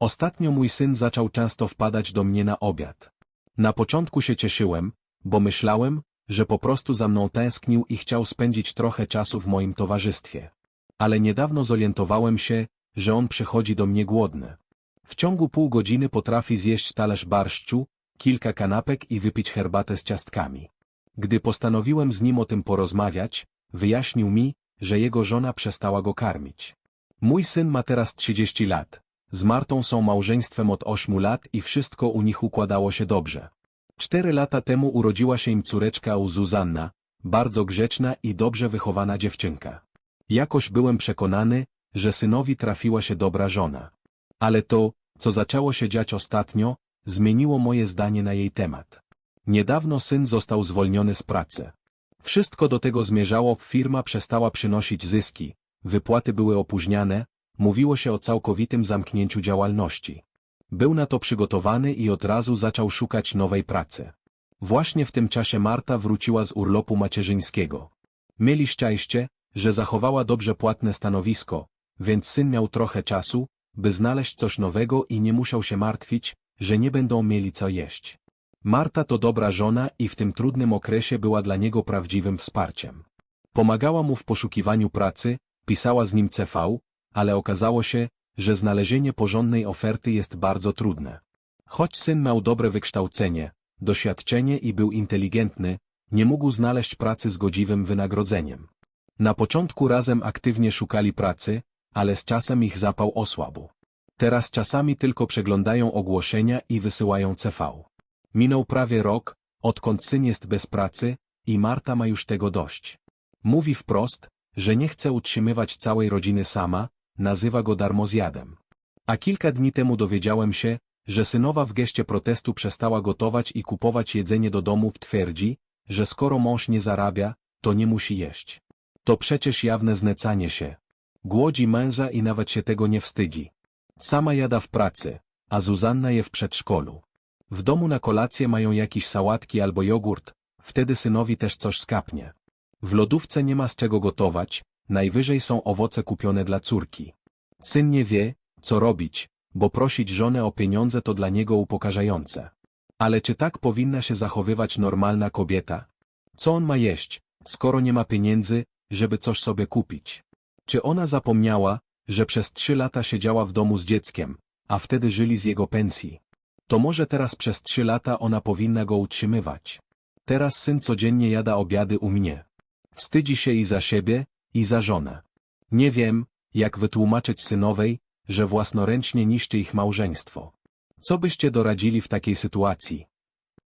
Ostatnio mój syn zaczął często wpadać do mnie na obiad. Na początku się cieszyłem, bo myślałem, że po prostu za mną tęsknił i chciał spędzić trochę czasu w moim towarzystwie. Ale niedawno zorientowałem się, że on przychodzi do mnie głodny. W ciągu pół godziny potrafi zjeść talerz barszczu, kilka kanapek i wypić herbatę z ciastkami. Gdy postanowiłem z nim o tym porozmawiać, wyjaśnił mi, że jego żona przestała go karmić. Mój syn ma teraz 30 lat. Z Martą są małżeństwem od 8 lat i wszystko u nich układało się dobrze. Cztery lata temu urodziła się im córeczka Zuzanna, bardzo grzeczna i dobrze wychowana dziewczynka. Jakoś byłem przekonany, że synowi trafiła się dobra żona. Ale to, co zaczęło się dziać ostatnio, zmieniło moje zdanie na jej temat. Niedawno syn został zwolniony z pracy. Wszystko do tego zmierzało, firma przestała przynosić zyski, wypłaty były opóźniane, mówiło się o całkowitym zamknięciu działalności. Był na to przygotowany i od razu zaczął szukać nowej pracy. Właśnie w tym czasie Marta wróciła z urlopu macierzyńskiego. Mieli szczęście, że zachowała dobrze płatne stanowisko, więc syn miał trochę czasu, by znaleźć coś nowego i nie musiał się martwić, że nie będą mieli co jeść. Marta to dobra żona i w tym trudnym okresie była dla niego prawdziwym wsparciem. Pomagała mu w poszukiwaniu pracy, pisała z nim CV, ale okazało się, że znalezienie porządnej oferty jest bardzo trudne. Choć syn miał dobre wykształcenie, doświadczenie i był inteligentny, nie mógł znaleźć pracy z godziwym wynagrodzeniem. Na początku razem aktywnie szukali pracy, ale z czasem ich zapał osłabł. Teraz czasami tylko przeglądają ogłoszenia i wysyłają CV. Minął prawie rok, odkąd syn jest bez pracy, i Marta ma już tego dość. Mówi wprost, że nie chce utrzymywać całej rodziny sama, nazywa go darmozjadem. A kilka dni temu dowiedziałem się, że synowa w geście protestu przestała gotować i kupować jedzenie do domu twierdzi, że skoro mąż nie zarabia, to nie musi jeść. To przecież jawne znecanie się. Głodzi męża i nawet się tego nie wstydzi. Sama jada w pracy, a Zuzanna je w przedszkolu. W domu na kolację mają jakieś sałatki albo jogurt, wtedy synowi też coś skapnie. W lodówce nie ma z czego gotować, najwyżej są owoce kupione dla córki. Syn nie wie, co robić, bo prosić żonę o pieniądze to dla niego upokarzające. Ale czy tak powinna się zachowywać normalna kobieta? Co on ma jeść, skoro nie ma pieniędzy, żeby coś sobie kupić? Czy ona zapomniała, że przez trzy lata siedziała w domu z dzieckiem, a wtedy żyli z jego pensji? To może teraz przez trzy lata ona powinna go utrzymywać. Teraz syn codziennie jada obiady u mnie. Wstydzi się i za siebie, i za żonę. Nie wiem, jak wytłumaczyć synowej, że własnoręcznie niszczy ich małżeństwo. Co byście doradzili w takiej sytuacji?